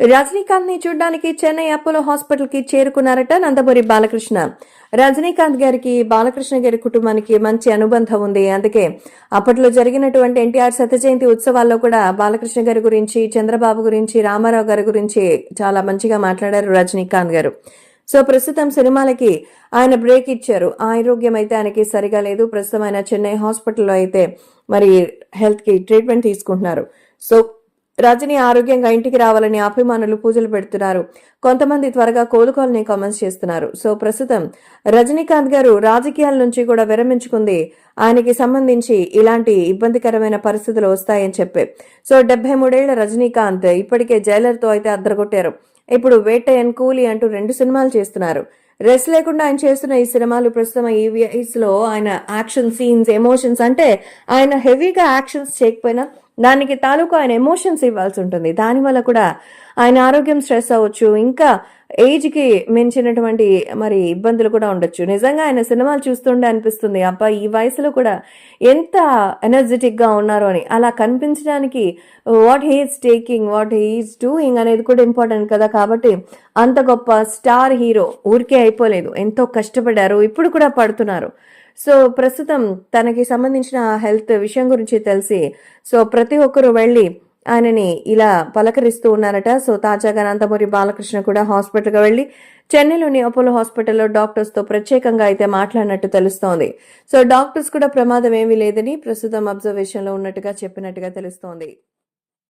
రజనీకాంత్ని చూడడానికి చెన్నై అపోలో హాస్పిటల్కి చేరుకున్నారట నందమూరి బాలకృష్ణ. రజనీకాంత్ గారికి బాలకృష్ణ గారి కుటుంబానికి మంచి అనుబంధం ఉంది. అందుకే అప్పట్లో జరిగినటువంటి ఎన్టీఆర్ శత జయంతి ఉత్సవాల్లో కూడా బాలకృష్ణ గారి గురించి చంద్రబాబు గురించి రామారావు గారి గురించి చాలా మంచిగా మాట్లాడారు రజనీకాంత్ గారు. సో ప్రస్తుతం సినిమాలకి ఆయన బ్రేక్ ఇచ్చారు. ఆరోగ్యం అయితే ఆయనకి సరిగా లేదు. ప్రస్తుతం ఆయన చెన్నై హాస్పిటల్లో అయితే మరి హెల్త్కి ట్రీట్మెంట్ తీసుకుంటున్నారు. సో రజని ఆరోగ్యంగా ఇంటికి రావాలని అభిమానులు పూజలు పెడుతున్నారు. కొంతమంది త్వరగా కోలుకోవాలని కామెంట్స్ చేస్తున్నారు. సో ప్రస్తుతం రజనీకాంత్ గారు రాజకీయాల నుంచి కూడా విరమించుకుంది. ఆయనకి సంబంధించి ఇలాంటి ఇబ్బందికరమైన పరిస్థితులు వస్తాయని చెప్పి. సో డెబ్బై మూడేళ్ళ రజనీకాంత్ ఇప్పటికే జైలర్తో అయితే అద్దరగొట్టారు. ఇప్పుడు వేటయన్ కూలి అంటూ రెండు సినిమాలు చేస్తున్నారు. రెస్ట్ లేకుండా ఆయన చేస్తున్న ఈ సినిమాలు ప్రస్తుతం ఈ వయసులో ఆయన యాక్షన్ సీన్స్ ఎమోషన్స్ అంటే ఆయన హెవీగా యాక్షన్స్ చేయకపోయినా దానికి తాలూకు ఆయన ఎమోషన్స్ ఇవ్వాల్సి ఉంటుంది. దానివల్ల కూడా ఆయన ఆరోగ్యం స్ట్రెస్ అవ్వచ్చు ఇంకా ఏజ్కి మించినటువంటి మరి ఇబ్బందులు కూడా ఉండొచ్చు. నిజంగా ఆయన సినిమాలు చూస్తుండే అనిపిస్తుంది. అబ్బా ఈ వయసులో కూడా ఎంత ఎనర్జెటిక్గా ఉన్నారు అని. అలా కనిపించడానికి what he's taking what he's doing అనేది కూడా ఇంపార్టెంట్ కదా. కాబట్టి అంత గొప్ప స్టార్ హీరో ఊరికే అయిపోలేదు. ఎంతో కష్టపడ్డారు ఇప్పుడు కూడా పడుతున్నారు. సో ప్రస్తుతం తనకి సంబంధించిన హెల్త్ విషయం గురించి తెలిసి సో ప్రతి ఒక్కరూ వెళ్ళి ఆయనని ఇలా పలకరిస్తూ ఉన్నారట. సో తాజాగా అనంతపురి బాలకృష్ణ కూడా హాస్పిటల్కి వెళ్ళి చెన్నైలోని అపోలో హాస్పిటల్లో డాక్టర్స్తో ప్రత్యేకంగా అయితే మాట్లాడినట్టు తెలుస్తోంది. సో డాక్టర్స్ కూడా ప్రమాదం ఏమీ లేదని ప్రస్తుతం అబ్జర్వేషన్లో ఉన్నట్టుగా చెప్పినట్టుగా తెలుస్తోంది.